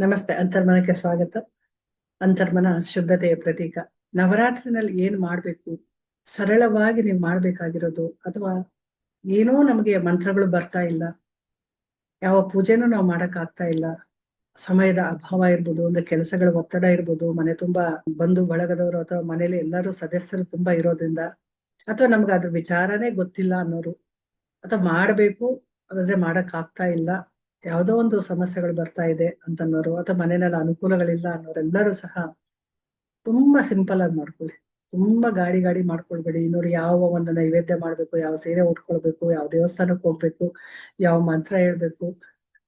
ನಮಸ್ತೆ, ಅಂತರ್ಮನಕ್ಕೆ ಸ್ವಾಗತ. ಅಂತರ್ಮನ ಶುದ್ಧತೆಯ ಪ್ರತೀಕ. ನವರಾತ್ರಿನಲ್ಲಿ ಏನ್ ಮಾಡ್ಬೇಕು? ಸರಳವಾಗಿ ನೀವು ಮಾಡ್ಬೇಕಾಗಿರೋದು ಅಥವಾ ಏನೋ ನಮಗೆ ಮಂತ್ರಗಳು ಬರ್ತಾ ಇಲ್ಲ. ಯಾವ ಪೂಜೆನೂ ನಾವು ಮಾಡಕ್ ಆಗ್ತಾ ಇಲ್ಲ. ಸಮಯದ ಅಭಾವ ಇರ್ಬೋದು, ಒಂದು ಕೆಲಸಗಳ ಒತ್ತಡ ಇರ್ಬೋದು, ಮನೆ ತುಂಬಾ ಬಂಧು ಬಳಗದವರು ಅಥವಾ ಮನೇಲಿ ಎಲ್ಲರೂ ಸದಸ್ಯರು ತುಂಬಾ ಇರೋದ್ರಿಂದ ಅಥವಾ ನಮ್ಗೆ ಅದ್ರ ವಿಚಾರನೇ ಗೊತ್ತಿಲ್ಲ ಅನ್ನೋರು. ಅಥವಾ ಮಾಡ್ಬೇಕು ಅದಾದ್ರೆ ಮಾಡಕ್ ಆಗ್ತಾ ಇಲ್ಲ. ಯಾವುದೋ ಒಂದು ಸಮಸ್ಯೆಗಳು ಬರ್ತಾ ಇದೆ ಅಂತನ್ನೋರು ಅಥವಾ ಮನೆಯಲ್ಲಿ ಅನುಕೂಲಗಳಿಲ್ಲ ಅನ್ನೋರೆಲ್ಲರೂ ಸಹ ತುಂಬಾ ಸಿಂಪಲ್ ಆಗಿ ಮಾಡ್ಕೊಳ್ಳಿ. ತುಂಬಾ ಗಾಡಿ ಗಾಡಿ ಮಾಡ್ಕೊಳ್ಬೇಡಿ. ನೋಡಿ ಯಾವ ಒಂದು ನೈವೇದ್ಯ ಮಾಡ್ಬೇಕು, ಯಾವ ಸೀರೆ ಉಟ್ಕೊಳ್ಬೇಕು, ಯಾವ ದೇವಸ್ಥಾನಕ್ಕೆ ಹೋಗ್ಬೇಕು, ಯಾವ ಮಂತ್ರ ಹೇಳ್ಬೇಕು,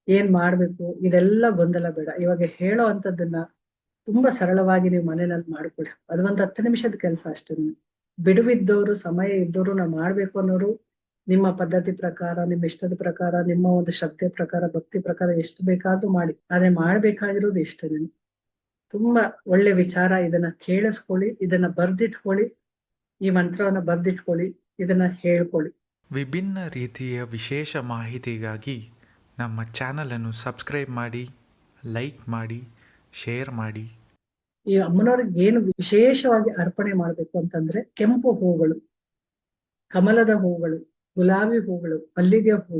ಏನ್ ಮಾಡ್ಬೇಕು, ಇದೆಲ್ಲ ಗೊಂದಲ ಬೇಡ. ಇವಾಗ ಹೇಳೋ ಅಂತದನ್ನ ತುಂಬಾ ಸರಳವಾಗಿ ನೀವು ಮನೆಯಲ್ಲಿ ಮಾಡ್ಕೊಳ್ಳಿ. ಅದು ಒಂದು ಹತ್ತು ನಿಮಿಷದ ಕೆಲಸ ಅಷ್ಟೇ. ಬಿಡುವಿದ್ದವರು ಸಮಯ ಇದ್ದವರು ನಾವು ಮಾಡ್ಬೇಕು ಅನ್ನೋರು ನಿಮ್ಮ ಪದ್ಧತಿ ಪ್ರಕಾರ ನಿಮ್ಮ ಇಷ್ಟದ ಪ್ರಕಾರ ನಿಮ್ಮ ಒಂದು ಶ್ರದ್ಧೆ ಪ್ರಕಾರ ಭಕ್ತಿ ಪ್ರಕಾರ ಎಷ್ಟು ಬೇಕಾದ್ರೂ ಮಾಡಿ. ಆದ್ರೆ ಮಾಡ್ಬೇಕಾಗಿರೋದು ಇಷ್ಟೇ ತುಂಬಾ ಒಳ್ಳೆ ವಿಚಾರ ಇದನ್ನ ಕೇಳಿಸ್ಕೊಳ್ಳಿ ಇದನ್ನ ಬರ್ದಿಟ್ಕೊಳ್ಳಿ ಈ ಮಂತ್ರವನ್ನ ಬರ್ದಿಟ್ಕೊಳ್ಳಿ ಇದನ್ನ ಹೇಳ್ಕೊಳ್ಳಿ. ವಿಭಿನ್ನ ರೀತಿಯ ವಿಶೇಷ ಮಾಹಿತಿಗಾಗಿ ನಮ್ಮ ಚಾನಲನ್ನು ಸಬ್ಸ್ಕ್ರೈಬ್ ಮಾಡಿ ಲೈಕ್ ಮಾಡಿ ಶೇರ್ ಮಾಡಿ. ಈ ಅಮ್ಮನವ್ರಿಗೆ ಏನು ವಿಶೇಷವಾಗಿ ಅರ್ಪಣೆ ಮಾಡ್ಬೇಕು ಅಂತಂದ್ರೆ ಕೆಂಪು ಹೂಗಳು ಕಮಲದ ಹೂಗಳು ಗುಲಾಬಿ ಹೂಗಳು, ಮಲ್ಲಿಗೆ ಹೂ,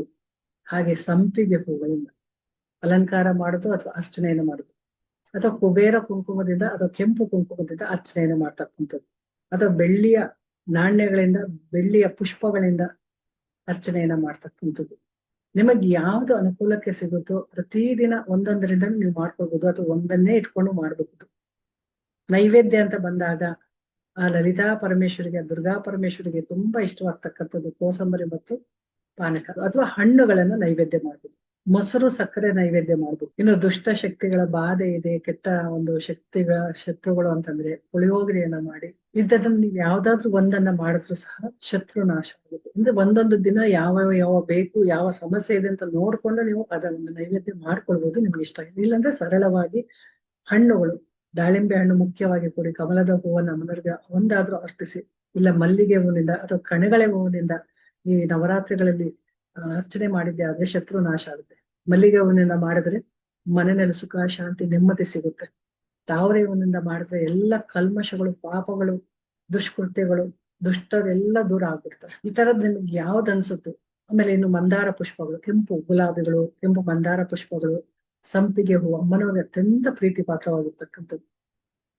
ಹಾಗೆ ಸಂಪಿಗೆ ಹೂಗಳಿಂದ ಅಲಂಕಾರ ಮಾಡುದು ಅಥವಾ ಅರ್ಚನೆಯನ್ನು ಮಾಡುದು. ಅಥವಾ ಕುಬೇರ ಕುಂಕುಮದಿಂದ ಅಥವಾ ಕೆಂಪು ಕುಂಕುಮದಿಂದ ಅರ್ಚನೆಯನ್ನು ಮಾಡ್ತಕ್ಕಂಥದ್ದು. ಅಥವಾ ಬೆಳ್ಳಿಯ ನಾಣ್ಯಗಳಿಂದ, ಬೆಳ್ಳಿಯ ಪುಷ್ಪಗಳಿಂದ ಅರ್ಚನೆಯನ್ನ ಮಾಡ್ತಕ್ಕಂಥದ್ದು. ನಿಮಗೆ ಯಾವುದು ಅನುಕೂಲಕ್ಕೆ ಸಿಗುತ್ತೋ ಪ್ರತಿದಿನ ಒಂದೊಂದರಿಂದ ನೀವು ಮಾಡ್ಕೋಬಹುದು ಅಥವಾ ಒಂದನ್ನೇ ಇಟ್ಕೊಂಡು ಮಾಡಬಹುದು ನೈವೇದ್ಯ ಅಂತ ಬಂದಾಗ ಆ ಲಲಿತಾ ಪರಮೇಶ್ವರಿಗೆ, ದುರ್ಗಾ ಪರಮೇಶ್ವರಿಗೆ ತುಂಬಾ ಇಷ್ಟವಾಗ್ತಕ್ಕಂಥದ್ದು ಕೋಸಂಬರಿ ಮತ್ತು ಪಾನಕ ಅಥವಾ ಹಣ್ಣುಗಳನ್ನ ನೈವೇದ್ಯ ಮಾಡ್ಬೋದು. ಮೊಸರು ಸಕ್ಕರೆ ನೈವೇದ್ಯ ಮಾಡ್ಬೋದು. ಇನ್ನು ದುಷ್ಟ ಶಕ್ತಿಗಳ ಬಾಧೆ ಇದೆ, ಕೆಟ್ಟ ಒಂದು ಶಕ್ತಿಗಳ ಶತ್ರುಗಳು ಅಂತಂದ್ರೆ ಪುಳಿಯೋಗರಿಯನ್ನ ಮಾಡಿ ಇಂಥದನ್ನ ನೀವು ಯಾವ್ದಾದ್ರು ಒಂದನ್ನ ಮಾಡಿದ್ರು ಸಹ ಶತ್ರು ನಾಶ ಆಗುತ್ತೆ. ಅಂದ್ರೆ ಒಂದೊಂದು ದಿನ ಯಾವ ಯಾವ ಬೇಕು, ಯಾವ ಸಮಸ್ಯೆ ಇದೆ ಅಂತ ನೋಡ್ಕೊಂಡು ನೀವು ಅದನ್ನ ನೈವೇದ್ಯ ಮಾಡ್ಕೊಳ್ಬಹುದು ನಿಮ್ಗೆ ಇಷ್ಟ ಇಲ್ಲಾಂದ್ರೆ ಸರಳವಾಗಿ ಹಣ್ಣುಗಳು ದಾಳಿಂಬೆ ಹಣ್ಣು ಮುಖ್ಯವಾಗಿ ಕೊಡಿ. ಕಮಲದ ಹೂವನ್ನ ಮನರಿಗೆ ಒಂದಾದ್ರೂ ಅರ್ಪಿಸಿ. ಇಲ್ಲ ಮಲ್ಲಿಗೆ ಹೂವಿನಿಂದ ಅಥವಾ ಕಣಗಳೆ ಹೂವಿನಿಂದ ನೀವು ಈ ನವರಾತ್ರಿಗಳಲ್ಲಿ ಅರ್ಚನೆ ಮಾಡಿದ್ದೆ ಆದ್ರೆ ಶತ್ರು ನಾಶ ಆಗುತ್ತೆ. ಮಲ್ಲಿಗೆ ಹೂವಿನಿಂದ ಮಾಡಿದ್ರೆ ಮನೆಯಲ್ಲಿ ಸುಖ, ಶಾಂತಿ, ನೆಮ್ಮದಿ ಸಿಗುತ್ತೆ. ತಾವರೆ ಹೂವಿನಿಂದ ಮಾಡಿದ್ರೆ ಎಲ್ಲ ಕಲ್ಮಶಗಳು, ಪಾಪಗಳು, ದುಷ್ಕೃತ್ಯಗಳು ದುಷ್ಟರೆಲ್ಲ ದೂರ ಆಗ್ಬಿಡ್ತಾರೆ. ಈ ತರದ್ ನಿಮ್ಗೆ ಯಾವ್ದು ಅನ್ಸುತ್ತೋ, ಆಮೇಲೆ ಇನ್ನು ಮಂದಾರ ಪುಷ್ಪಗಳು, ಕೆಂಪು ಗುಲಾಬಿಗಳು, ಕೆಂಪು ಮಂದಾರ ಪುಷ್ಪಗಳು ಸಂಪಿಗೆ ಹೂ ಅಮ್ಮನವ್ರಿಗೆ ಅತ್ಯಂತ ಪ್ರೀತಿ ಪಾತ್ರವಾಗಿರ್ತಕ್ಕಂಥದ್ದು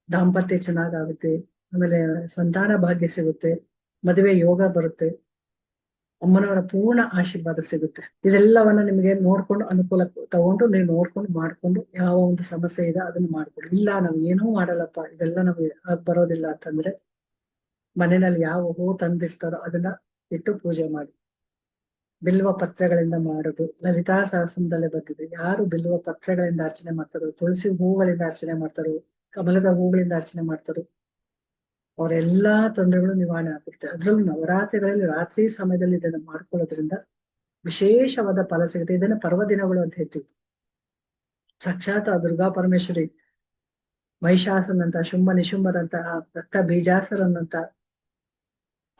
ದಾಂಪತ್ಯ ಚೆನ್ನಾಗಾಗುತ್ತೆ, ಆಮೇಲೆ ಸಂತಾನ ಭಾಗ್ಯ ಸಿಗುತ್ತೆ, ಮದುವೆ ಯೋಗ ಬರುತ್ತೆ ಅಮ್ಮನವರ ಪೂರ್ಣ ಆಶೀರ್ವಾದ ಸಿಗುತ್ತೆ. ಇದೆಲ್ಲವನ್ನ ನಿಮಗೆ ನೋಡ್ಕೊಂಡು ಅನುಕೂಲ ತಗೊಂಡು ನೀವು ನೋಡ್ಕೊಂಡು ಮಾಡ್ಕೊಂಡು ಯಾವ ಒಂದು ಸಮಸ್ಯೆ ಇದೆ ಅದನ್ನ ಮಾಡ್ಕೊಡಿ ಇಲ್ಲ, ನಾವು ಏನೂ ಮಾಡಲ್ಲಪ್ಪ, ಇದೆಲ್ಲ ನಾವು ಬರೋದಿಲ್ಲ ಅಂತಂದ್ರೆ ಮನೆಯಲ್ಲಿ ಯಾವ ಹೂ ತಂದಿರ್ತಾರೋ ಅದನ್ನ ಇಟ್ಟು ಪೂಜೆ ಮಾಡಿ. ಬಿಲ್ವ ಪತ್ರಗಳಿಂದ ಮಾಡುದು. ಲಲಿತಾ ಸಹಸ್ರದಲ್ಲೇ ಬಂದಿದೆ. ಯಾರು ಬಿಲ್ವ ಪತ್ರಗಳಿಂದ ಅರ್ಚನೆ ಮಾಡ್ತಾರೋ, ತುಳಸಿ ಹೂಗಳಿಂದ ಅರ್ಚನೆ ಮಾಡ್ತಾರೋ, ಕಮಲದ ಹೂಗಳಿಂದ ಅರ್ಚನೆ ಮಾಡ್ತಾರೋ, ಅವರೆಲ್ಲಾ ತೊಂದರೆಗಳು ನಿವಾರಣೆ ಆಗುತ್ತೆ ಅದ್ರಲ್ಲೂ ನವರಾತ್ರಿಗಳಲ್ಲಿ ರಾತ್ರಿ ಸಮಯದಲ್ಲಿ ಇದನ್ನು ಮಾಡ್ಕೊಳ್ಳೋದ್ರಿಂದ ವಿಶೇಷವಾದ ಫಲ ಸಿಗುತ್ತೆ. ಇದನ್ನ ಪರ್ವದಿನಗಳು ಅಂತ ಹೇಳ್ತಿತ್ತು ಸಾಕ್ಷಾತ್ ಆ ದುರ್ಗಾ ಪರಮೇಶ್ವರಿ ಮಹಿಷಾಸನಂತ ಶುಂಭ ನಿಶುಂಭರಂತ ರಕ್ತ ಬೀಜಾಸರನ್ನಂತ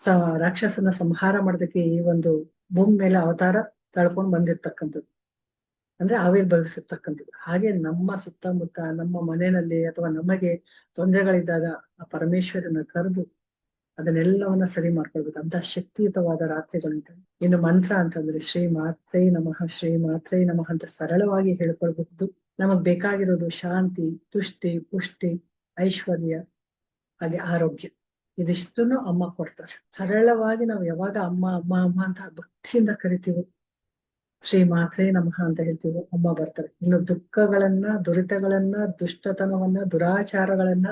ಸ ರಾಕ್ಷಸನ ಸಂಹಾರ ಮಾಡೋದಕ್ಕೆ ಈ ಒಂದು ಭೂಮಿ ಮೇಲೆ ಅವತಾರ ತಳ್ಕೊಂಡ್ ಬಂದಿರ್ತಕ್ಕಂಥದ್ದು. ಅಂದ್ರೆ ಆವಿರ್ಭವಿಸಿರ್ತಕ್ಕಂಥದ್ದು ಹಾಗೆ ನಮ್ಮ ಸುತ್ತಮುತ್ತ, ನಮ್ಮ ಮನೆಯಲ್ಲಿ ಅಥವಾ ನಮಗೆ ತೊಂದರೆಗಳಿದ್ದಾಗ ಆ ಪರಮೇಶ್ವರನ ಕರೆದು ಅದನ್ನೆಲ್ಲವನ್ನ ಸರಿ ಮಾಡ್ಕೊಳ್ಬೇಕು. ಅಂತ ಶಕ್ತಿಯುತವಾದ ರಾತ್ರಿಗಳಿಂದ ಇನ್ನು ಮಂತ್ರ ಅಂತಂದ್ರೆ ಶ್ರೀ ಮಾತ್ರೇ ನಮಃ, ಶ್ರೀ ಮಾತ್ರೇ ನಮಃ ಅಂತ ಸರಳವಾಗಿ ಹೇಳ್ಕೊಳ್ಬಹುದು. ನಮಗ್ ಬೇಕಾಗಿರೋದು ಶಾಂತಿ, ತುಷ್ಟಿ, ಪುಷ್ಟಿ, ಐಶ್ವರ್ಯ, ಹಾಗೆ ಆರೋಗ್ಯ. ಇದಿಷ್ಟನ್ನು ಅಮ್ಮ ಕೊಡ್ತಾರೆ. ಸರಳವಾಗಿ ನಾವು ಯಾವಾಗ ಅಮ್ಮ ಅಮ್ಮ ಅಮ್ಮ ಅಂತ ಭಕ್ತಿಯಿಂದ ಕರಿತೀವೋ, ಶ್ರೀ ಮಾತ್ರೇ ನಮಃ ಅಂತ ಹೇಳ್ತೀವಿ, ಅಮ್ಮ ಬರ್ತಾರೆ. ಇನ್ನು ದುಃಖಗಳನ್ನ, ದುರಿತಗಳನ್ನ, ದುಷ್ಟತನವನ್ನ, ದುರಾಚಾರಗಳನ್ನ,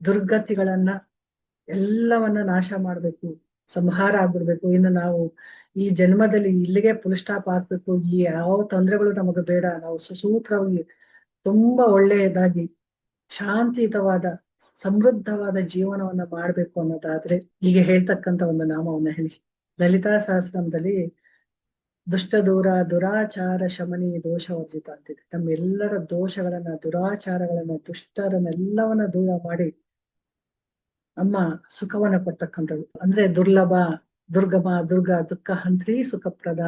ದುರ್ಗತಿಗಳನ್ನ ಎಲ್ಲವನ್ನ ನಾಶ ಮಾಡ್ಬೇಕು, ಸಂಹಾರ ಆಗ್ಬಿಡ್ಬೇಕು. ಇನ್ನು ನಾವು ಈ ಜನ್ಮದಲ್ಲಿ ಇಲ್ಲಿಗೆ ಫುಲ್ ಸ್ಟಾಪ್ ಆಗ್ಬೇಕು. ಈ ಯಾವ ತೊಂದರೆಗಳು ನಮಗೆ ಬೇಡ. ನಾವು ಸುಸೂತ್ರವಾಗಿ ತುಂಬಾ ಒಳ್ಳೆಯದಾಗಿ ಶಾಂತಿಯುತವಾದ ಸಮೃದ್ಧವಾದ ಜೀವನವನ್ನ ಮಾಡ್ಬೇಕು ಅನ್ನೋದಾದ್ರೆ ಈಗ ಹೇಳ್ತಕ್ಕಂತ ಒಂದು ನಾಮವನ್ನ ಹೇಳಿ. ಲಲಿತಾ ಸಹಸ್ರಂದಲ್ಲಿ ದುಷ್ಟ ದೂರ, ದುರಾಚಾರ, ಶಮನಿ, ದೋಷ ವರ್ಜಿತ ಅಂತಿದೆ. ನಮ್ಮೆಲ್ಲರ ದೋಷಗಳನ್ನ, ದುರಾಚಾರಗಳನ್ನ, ದುಷ್ಟರನ್ನೆಲ್ಲವನ್ನ ದೂರ ಮಾಡಿ ಅಮ್ಮ ಸುಖವನ್ನ ಕೊಡ್ತಕ್ಕಂಥದ್ದು. ಅಂದ್ರೆ ದುರ್ಲಭ, ದುರ್ಗಮ, ದುರ್ಗ, ದುಃಖ ಹಂತ್ರಿ ಸುಖಪ್ರದ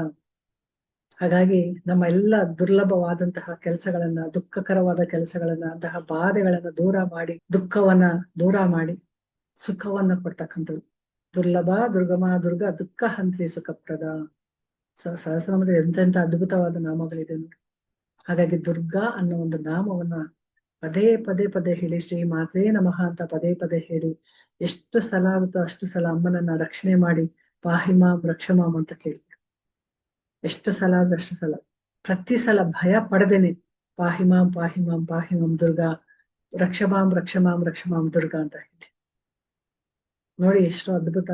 ಹಾಗಾಗಿ ನಮ್ಮ ಎಲ್ಲ ದುರ್ಲಭವಾದಂತಹ ಕೆಲಸಗಳನ್ನ, ದುಃಖಕರವಾದ ಕೆಲಸಗಳನ್ನ, ಅಂತಹ ಬಾಧೆಗಳನ್ನ ದೂರ ಮಾಡಿ, ದುಃಖವನ್ನ ದೂರ ಮಾಡಿ ಸುಖವನ್ನ ಕೊಡ್ತಕ್ಕಂಥದ್ದು. ದುರ್ಲಭ, ದುರ್ಗಮ, ದುರ್ಗ, ದುಃಖ ಹಂತ್ರಿ ಸುಖಪ್ರದ ಸಹಸ್ರನಾಮದ ಎಂತೆಂತ ಅದ್ಭುತವಾದ ನಾಮಗಳಿದೆ ನೋಡಿ. ಹಾಗಾಗಿ ದುರ್ಗಾ ಅನ್ನೋ ಒಂದು ನಾಮವನ್ನ ಪದೇ ಪದೇ ಪದೇ ಹೇಳಿ, ಶ್ರೀ ಮಾತ್ರೇ ನಮಃ ಅಂತ ಪದೇ ಪದೇ ಹೇಳಿ ಎಷ್ಟು ಸಲ ಆಗುತ್ತೋ ಅಷ್ಟು ಸಲ ಅಮ್ಮನನ್ನ ರಕ್ಷಣೆ ಮಾಡಿ ಪಾಹಿಮಾಂ ರಕ್ಷಮಾಂ ಅಂತ ಕೇಳಿ. ಎಷ್ಟು ಸಲ ಅಷ್ಟು ಸಲ. ಪ್ರತಿ ಸಲ ಭಯ ಪಡೆದೇನೆ. ಪಾಹಿಮಾಂ ಪಾಹಿಮಾಂ ಪಾಹಿಮಾಂ ದುರ್ಗಾ. ರಕ್ಷಮಾಂ ರಕ್ಷಮಾಂ ರಕ್ಷಮಾಂ ದುರ್ಗಾ ಅಂತ ಹೇಳಿ. ನೋಡಿ ಎಷ್ಟು ಅದ್ಭುತ.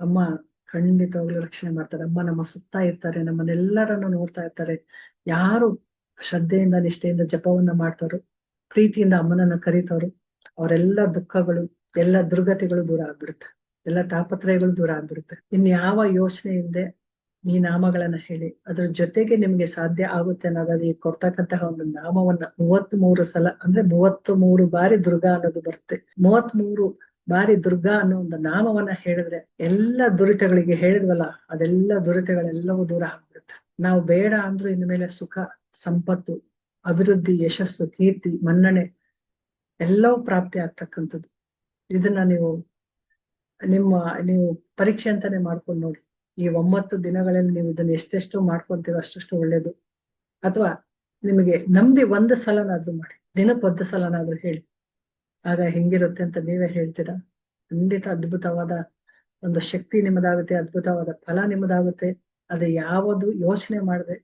ಅಮ್ಮ ಖಂಡಿತವಾಗ್ಲೂ ರಕ್ಷಣೆ ಮಾಡ್ತಾರೆ. ಅಮ್ಮ ನಮ್ಮ ಸುತ್ತ ಇರ್ತಾರೆ. ನಮ್ಮನ್ನೆಲ್ಲರನ್ನು ನೋಡ್ತಾ ಇರ್ತಾರೆ. ಯಾರು ಶ್ರದ್ಧೆಯಿಂದ, ನಿಷ್ಠೆಯಿಂದ ಜಪವನ್ನ ಮಾಡ್ತಾರೋ, ಪ್ರೀತಿಯಿಂದ ಅಮ್ಮನನ್ನ ಕರೀತಾರೋ, ಅವರೆಲ್ಲ ದುಃಖಗಳು, ಎಲ್ಲ ದುರ್ಗತಿಗಳು ದೂರ ಆಗ್ಬಿಡುತ್ತೆ. ಎಲ್ಲ ತಾಪತ್ರಯಗಳು ದೂರ ಆಗ್ಬಿಡುತ್ತೆ. ಇನ್ಯಾವ ಯೋಚನೆ ಇಲ್ಲದೆ ಈ ನಾಮಗಳನ್ನ ಹೇಳಿ, ಅದ್ರ ಜೊತೆಗೆ ನಿಮ್ಗೆ ಸಾಧ್ಯ ಆಗುತ್ತೆ ಅನ್ನೋದಾದ್ರೆ ಈ ಕೊಡ್ತಕ್ಕಂತಹ ಒಂದು ನಾಮವನ್ನ ಮೂವತ್ ಮೂರು ಸಲ, ಅಂದ್ರೆ ಮೂವತ್ತು ಮೂರು ಬಾರಿ ದುರ್ಗಾ ಅನ್ನೋದು ಬರುತ್ತೆ. ಮೂವತ್ತ್ ಮೂರು ಬಾರಿ ದುರ್ಗಾ ಅನ್ನೋ ಒಂದು ನಾಮವನ್ನ ಹೇಳಿದ್ರೆ ಎಲ್ಲ ದುರಿತಗಳಿಗೆ ಹೇಳಿದ್ವಲ್ಲ, ಅದೆಲ್ಲ ದುರಿತಗಳೆಲ್ಲವೂ ದೂರ ಆಗ್ಬಿಡುತ್ತೆ. ನಾವು ಬೇಡ ಅಂದ್ರೂ ಇನ್ನು ಮೇಲೆ ಸುಖ, ಸಂಪತ್ತು, ಅಭಿವೃದ್ಧಿ, ಯಶಸ್ಸು, ಕೀರ್ತಿ, ಮನ್ನಣೆ ಎಲ್ಲವೂ ಪ್ರಾಪ್ತಿ ಆಗ್ತಕ್ಕಂಥದ್ದು. ಇದನ್ನ ನೀವು ನಿಮ್ಮ, ನೀವು ಪರೀಕ್ಷೆ ಅಂತಾನೆ ಮಾಡ್ಕೊಂಡು ನೋಡಿ. ಈ ಒಂಬತ್ತು ದಿನಗಳಲ್ಲಿ ನೀವು ಇದನ್ನ ಎಷ್ಟೆಷ್ಟು ಮಾಡ್ಕೊಂತೀರೋ ಅಷ್ಟಷ್ಟು ಒಳ್ಳೇದು. ಅಥವಾ ನಿಮಗೆ ನಂಬಿ ಒಂದು ಸಲನಾದ್ರೂ ಮಾಡಿ, ದಿನಕ್ಕೆ ಒಂದು ಸಲನಾದ್ರೂ ಹೇಳಿ. ಆಗ ಹೆಂಗಿರುತ್ತೆ ಅಂತ ನೀವೇ ಹೇಳ್ತೀರಾ? ಖಂಡಿತ ಅದ್ಭುತವಾದ ಒಂದು ಶಕ್ತಿ ನಿಮ್ಮದಾಗುತ್ತೆ, ಅದ್ಭುತವಾದ ಫಲ ನಿಮ್ಮದಾಗುತ್ತೆ. ಅದು ಯಾವುದು ಯೋಚನೆ ಮಾಡದೆ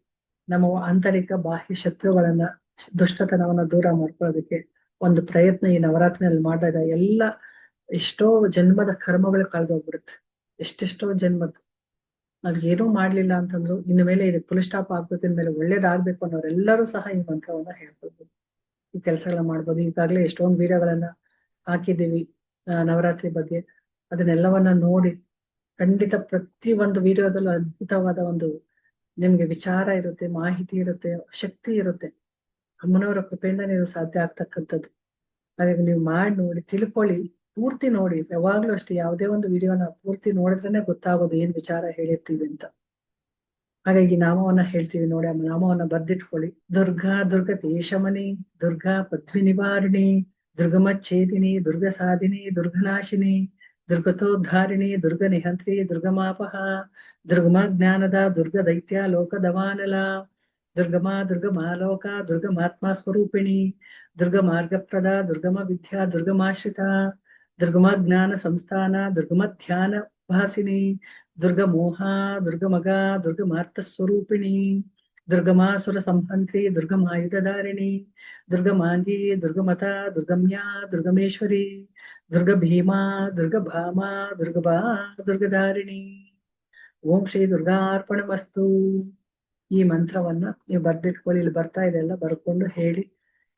ನಮ್ಮ ಆಂತರಿಕ ಬಾಹ್ಯ ಶತ್ರುಗಳನ್ನ, ದುಷ್ಟತನವನ್ನ ದೂರ ಮಾಡ್ಕೊಳ್ಳೋದಕ್ಕೆ ಒಂದು ಪ್ರಯತ್ನ ಈ ನವರಾತ್ರಿನಲ್ಲಿ ಮಾಡಿದಾಗ ಎಲ್ಲ ಎಷ್ಟೋ ಜನ್ಮದ ಕರ್ಮಗಳು ಕಳೆದೋಗ್ಬಿಡುತ್ತೆ. ಎಷ್ಟೆಷ್ಟೋ ಜನ್ಮದ್ದು. ನಾವ್ ಏನೂ ಮಾಡ್ಲಿಲ್ಲ ಅಂತಂದ್ರು ಇನ್ನು ಮೇಲೆ ಇದಕ್ಕೆ ಫುಲ್ ಸ್ಟಾಪ್ ಆಗ್ಬೇಕು ಇನ್ಮೇಲೆ ಒಳ್ಳೇದಾಗ್ಬೇಕು ಅನ್ನೋರೆಲ್ಲರೂ ಸಹ ಈ ಮಂತ್ರವನ್ನ ಹೇಳ್ಬೋದು. ಈ ಕೆಲಸಗಳನ್ನ ಮಾಡ್ಬೋದು. ಈಗಾಗ್ಲೇ ಎಷ್ಟೊಂದು ವಿಡಿಯೋಗಳನ್ನ ಹಾಕಿದೀವಿ ಆ, ನವರಾತ್ರಿ ಬಗ್ಗೆ. ಅದನ್ನೆಲ್ಲವನ್ನ ನೋಡಿ ಖಂಡಿತ ಪ್ರತಿ ಒಂದು ವಿಡಿಯೋದಲ್ಲೂ ಅದ್ಭುತವಾದ ಒಂದು ನಿಮ್ಗೆ ವಿಚಾರ ಇರುತ್ತೆ ಮಾಹಿತಿ ಇರುತ್ತೆ ಶಕ್ತಿ ಇರುತ್ತೆ. ಅಮ್ಮನವರ ಕೃಪೆಯಿಂದ ನೀವು ಸಾಧ್ಯ ಆಗ್ತಕ್ಕಂಥದ್ದು. ಹಾಗಾಗಿ ನೀವು ಮಾಡಿ ನೋಡಿ ತಿಳ್ಕೊಳ್ಳಿ. ಪೂರ್ತಿ ನೋಡಿ, ಯಾವಾಗ್ಲೂ ಅಷ್ಟೇ ಯಾವುದೇ ಒಂದು ವಿಡಿಯೋನ ಪೂರ್ತಿ ನೋಡಿದ್ರೇನೆ ಗೊತ್ತಾಗೋದು ಏನ್ ವಿಚಾರ ಹೇಳಿರ್ತೀವಿ ಅಂತ. ಹಾಗಾಗಿ ನಾಮವನ್ನ ಹೇಳ್ತೀವಿ ನೋಡಿ ಆ ನಾಮವನ್ನ ಬರ್ದಿಟ್ಕೊಳ್ಳಿ. ದುರ್ಗಾ ದುರ್ಗ ದೇಶಮನಿ ದುರ್ಗಾ ಪದ್ವಿ ನಿವಾರಿಣಿ, ದುರ್ಗಮಚ್ಛೇದಿನಿ, ದುರ್ಗ ಸಾಧಿನಿ ದುರ್ಗನಾಶಿನಿ ದುರ್ಗತೋದ್ಧಾರಿಣಿ ದುರ್ಗ ನಿಹಂತ್ರಿ ದುರ್ಗಮಾಪಹ ದುರ್ಗಮ ಜ್ಞಾನದ, ದುರ್ಗ ದೈತ್ಯ ಲೋಕ ದವಾನಲ ದುರ್ಗಮ ದುರ್ಗಮಾಲೋಕ ದುರ್ಗಮಾತ್ಮ ಸ್ವರೂಪಿಣಿ, ದುರ್ಗ ಮಾರ್ಗಪ್ರದ, ದುರ್ಗಮ ವಿದ್ಯಾ, ದುರ್ಗಮಾಶ್ರಿತ ದುರ್ಗಮ ಜ್ಞಾನ ಸಂಸ್ಥಾನ ದುರ್ಗಮ ಧ್ಯಾನ ಭಾಸಿನಿ ದುರ್ಗ ಮೋಹ ದುರ್ಗ ದುರ್ಗಮಾರ್ಥ ಸ್ವರೂಪಿಣಿ, ದುರ್ಗಮಾಸುರ ಸಂಹಂತ್ರಿ ದುರ್ಗಮಾಯುಧಧಾರಿಣಿ ದುರ್ಗಮಾಂಗಿ, ದುರ್ಗಮತ, ದುರ್ಗಮ್ಯಾ, ದುರ್ಗಮೇಶ್ವರಿ ದುರ್ಗ ಭೀಮಾ ದುರ್ಗ ಭಾಮಾ ದುರ್ಗಬಾ, ದುರ್ಗಧಾರಿಣಿ. ಓಂ ಶ್ರೀ ದುರ್ಗಾರ್ಪಣಮಸ್ತು. ಈ ಮಂತ್ರವನ್ನ ನೀವು ಬರ್ದಿಟ್ಕೊಳ್ಳಿ, ಇಲ್ಲಿ ಬರ್ತಾ ಇದೆಲ್ಲ ಬರ್ಕೊಂಡು ಹೇಳಿ.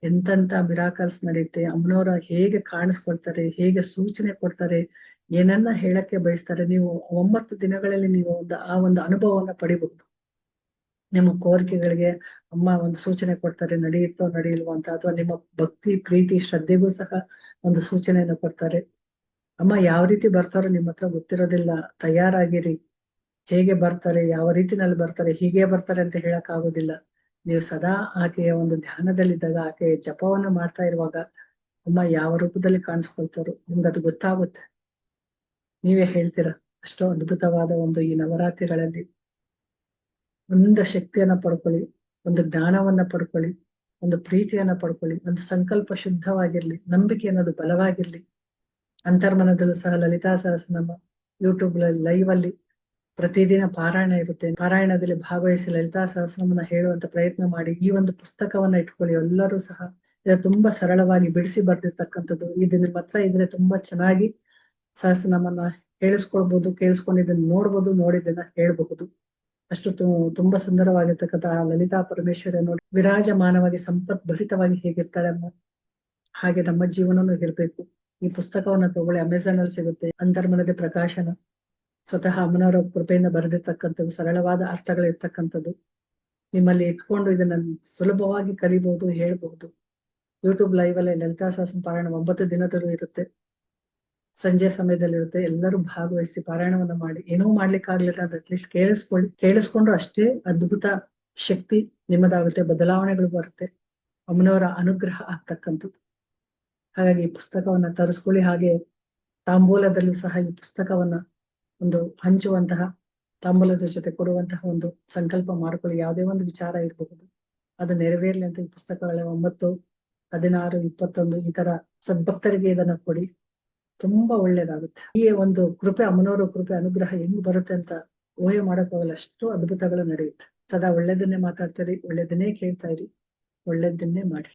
ಎಂತೆಂತ ಮಿರಾಕಲ್ಸ್ ನಡೆಯುತ್ತೆ ಅಮ್ಮನವರ ಹೇಗೆ ಕಾಣಿಸ್ಕೊಳ್ತಾರೆ, ಹೇಗೆ ಸೂಚನೆ ಕೊಡ್ತಾರೆ ಏನನ್ನ ಹೇಳಕ್ಕೆ ಬಯಸ್ತಾರೆ, ನೀವು ಒಂಬತ್ತು ದಿನಗಳಲ್ಲಿ ನೀವು ಒಂದು, ಆ ಒಂದು ಅನುಭವವನ್ನ ಪಡಿಬಹುದು. ನಿಮ್ಮ ಕೋರಿಕೆಗಳಿಗೆ ಅಮ್ಮ ಒಂದು ಸೂಚನೆ ಕೊಡ್ತಾರೆ, ನಡೆಯುತ್ತೋ ನಡೆಯಲ್ವೋ ಅಂತ, ಅಥವಾ ನಿಮ್ಮ ಭಕ್ತಿ, ಪ್ರೀತಿ, ಶ್ರದ್ಧೆಗೂ ಸಹ ಒಂದು ಸೂಚನೆಯನ್ನು ಕೊಡ್ತಾರೆ. ಅಮ್ಮ ಯಾವ ರೀತಿ ಬರ್ತಾರೋ ನಿಮ್ಮ ಹತ್ರ ಗೊತ್ತಿರೋದಿಲ್ಲ, ತಯಾರಾಗಿರಿ. ಹೇಗೆ ಬರ್ತಾರೆ, ಯಾವ ರೀತಿನಲ್ಲಿ ಬರ್ತಾರೆ, ಹೀಗೆ ಬರ್ತಾರೆ ಅಂತ ಹೇಳಕ್ ಆಗೋದಿಲ್ಲ ನೀವು ಸದಾ ಆಕೆಯ ಒಂದು ಧ್ಯಾನದಲ್ಲಿದ್ದಾಗ ಆಕೆ ಜಪವನ್ನ ಮಾಡ್ತಾ ಇರುವಾಗ ಅಮ್ಮ ಯಾವ ರೂಪದಲ್ಲಿ ಕಾಣಿಸ್ಕೊಳ್ತಾರೋ ನಿಮ್ಗೆ ಅದು ಗೊತ್ತಾಗುತ್ತೆ. ನೀವೇ ಹೇಳ್ತೀರ, ಅಷ್ಟೋ ಅದ್ಭುತವಾದ ಒಂದು ಈ ನವರಾತ್ರಿಗಳಲ್ಲಿ ಒಂದು ಶಕ್ತಿಯನ್ನ ಪಡ್ಕೊಳ್ಳಿ, ಒಂದು ಜ್ಞಾನವನ್ನ ಪಡ್ಕೊಳ್ಳಿ, ಒಂದು ಪ್ರೀತಿಯನ್ನ ಪಡ್ಕೊಳ್ಳಿ, ಒಂದು ಸಂಕಲ್ಪ ಶುದ್ಧವಾಗಿರ್ಲಿ, ನಂಬಿಕೆ ಅನ್ನೋದು ಬಲವಾಗಿರ್ಲಿ. ಅಂತರ್ಮನದಲ್ಲೂ ಸಹ ಲಲಿತಾ ಸಹಸ್ರನಾಮ ಯೂಟ್ಯೂಬ್ ಲೈವ್ ಅಲ್ಲಿ ಪ್ರತಿದಿನ ಪಾರಾಯಣ ಇರುತ್ತೆ. ಪಾರಾಯಣದಲ್ಲಿ ಭಾಗವಹಿಸಿ ಲಲಿತಾ ಸಹಸ್ರಮನ ಹೇಳುವಂತ ಪ್ರಯತ್ನ ಮಾಡಿ ಈ ಒಂದು ಪುಸ್ತಕವನ್ನ ಇಟ್ಕೊಳ್ಳಿ. ಎಲ್ಲರೂ ಸಹ ತುಂಬಾ ಸರಳವಾಗಿ ಬಿಡಿಸಿ ಬರ್ದಿರ್ತಕ್ಕಂಥದ್ದು. ಇದನ್ನ ಮಾತ್ರ ಇದ್ರೆ ತುಂಬಾ ಚೆನ್ನಾಗಿ ಸಹಸ್ರನಾಮನ್ನ ಹೇಳಿಸ್ಕೊಳ್ಬಹುದು ಕೇಳಿಸ್ಕೊಂಡು ಇದನ್ನ ನೋಡ್ಬೋದು, ನೋಡಿದ್ದನ್ನ ಹೇಳ್ಬಹುದು. ಅಷ್ಟು ತುಂಬಾ ಸುಂದರವಾಗಿರ್ತಕ್ಕಂಥ ಆ ಲಲಿತಾ ಪರಮೇಶ್ವರ ನೋಡಿ ವಿರಾಜಮಾನವಾಗಿ ಸಂಪತ್ ಭರಿತವಾಗಿ ಹೇಗಿರ್ತಾಳೆ ಅಮ್ಮ? ಹಾಗೆ ನಮ್ಮ ಜೀವನನೂ ಇರ್ಬೇಕು. ಈ ಪುಸ್ತಕವನ್ನ ತಗೊಳ್ಳಿ ಅಮೆಝಾನ್ ಅಲ್ಲಿ ಸಿಗುತ್ತೆ. ಅಂತರ್ಮನದ ಪ್ರಕಾಶನ. ಸ್ವತಃ ಅಮ್ಮನವರ ಕೃಪೆಯಿಂದ ಬರೆದಿರ್ತಕ್ಕಂಥದ್ದು, ಸರಳವಾದ ಅರ್ಥಗಳಿರ್ತಕ್ಕಂಥದ್ದು ನಿಮ್ಮಲ್ಲಿ ಇಟ್ಕೊಂಡು ಇದನ್ನ ಸುಲಭವಾಗಿ ಕಲಿಬಹುದು ಹೇಳ್ಬಹುದು ಯೂಟ್ಯೂಬ್ ಲೈವ್ ಅಲ್ಲಿ ಲಲಿತಾ ಸಹಸ್ರ ಪಾರಾಯಣ ಒಂಬತ್ತು ದಿನದಲ್ಲೂ ಇರುತ್ತೆ. ಸಂಜೆ ಸಮಯದಲ್ಲಿ ಇರುತ್ತೆ. ಎಲ್ಲರೂ ಭಾಗವಹಿಸಿ ಪಾರಾಯಣವನ್ನ ಮಾಡಿ. ಏನೂ ಮಾಡ್ಲಿಕ್ಕೆ ಆಗ್ಲಿಲ್ಲ ಅಂದ್ರೆ ಅಟ್ಲೀಸ್ಟ್ ಕೇಳಿಸ್ಕೊಳ್ಳಿ ಕೇಳಿಸ್ಕೊಂಡು ಅಷ್ಟೇ ಅದ್ಭುತ ಶಕ್ತಿ ನಿಮ್ಮದಾಗುತ್ತೆ, ಬದಲಾವಣೆಗಳು ಬರುತ್ತೆ. ಅಮ್ಮನವರ ಅನುಗ್ರಹ ಆಗ್ತಕ್ಕಂಥದ್ದು. ಹಾಗಾಗಿ ಈ ಪುಸ್ತಕವನ್ನ ತರಿಸ್ಕೊಳ್ಳಿ. ಹಾಗೆ ತಾಂಬೂಲದಲ್ಲೂ ಸಹ ಈ ಪುಸ್ತಕವನ್ನ ಒಂದು ಹಂಚುವಂತಹ, ತಾಂಬೂಲದ ಜೊತೆ ಕೊಡುವಂತಹ ಒಂದು ಸಂಕಲ್ಪ ಮಾಡಿಕೊಳ್ಳಿ. ಯಾವುದೇ ಒಂದು ವಿಚಾರ ಇರಬಹುದು. ಅದು ನೆರವೇರ್ಲಿ ಅಂತ ಈ ಪುಸ್ತಕಗಳ ಒಂಬತ್ತು, ಹದಿನಾರು, ಇಪ್ಪತ್ತೊಂದು ಈ ತರ ಸದ್ಭಕ್ತರಿಗೆ ಇದನ್ನ ಕೊಡಿ. ತುಂಬಾ ಒಳ್ಳೇದಾಗುತ್ತೆ. ಈ ಒಂದು ಕೃಪೆ, ಅಮ್ಮನವರ ಕೃಪೆ, ಅನುಗ್ರಹ ಹೆಂಗ್ ಬರುತ್ತೆ ಅಂತ ಊಹೆ ಮಾಡಕ್ ಹೋಗಲ್ಲ ಅಷ್ಟು ಅದ್ಭುತಗಳು ನಡೆಯುತ್ತೆ. ಸದಾ ಒಳ್ಳೇದನ್ನೇ ಮಾತಾಡ್ತೀರಿ, ಒಳ್ಳೇದನ್ನೇ ಕೇಳ್ತಾ ಇರಿ, ಒಳ್ಳೇದನ್ನೇ ಮಾಡಿ.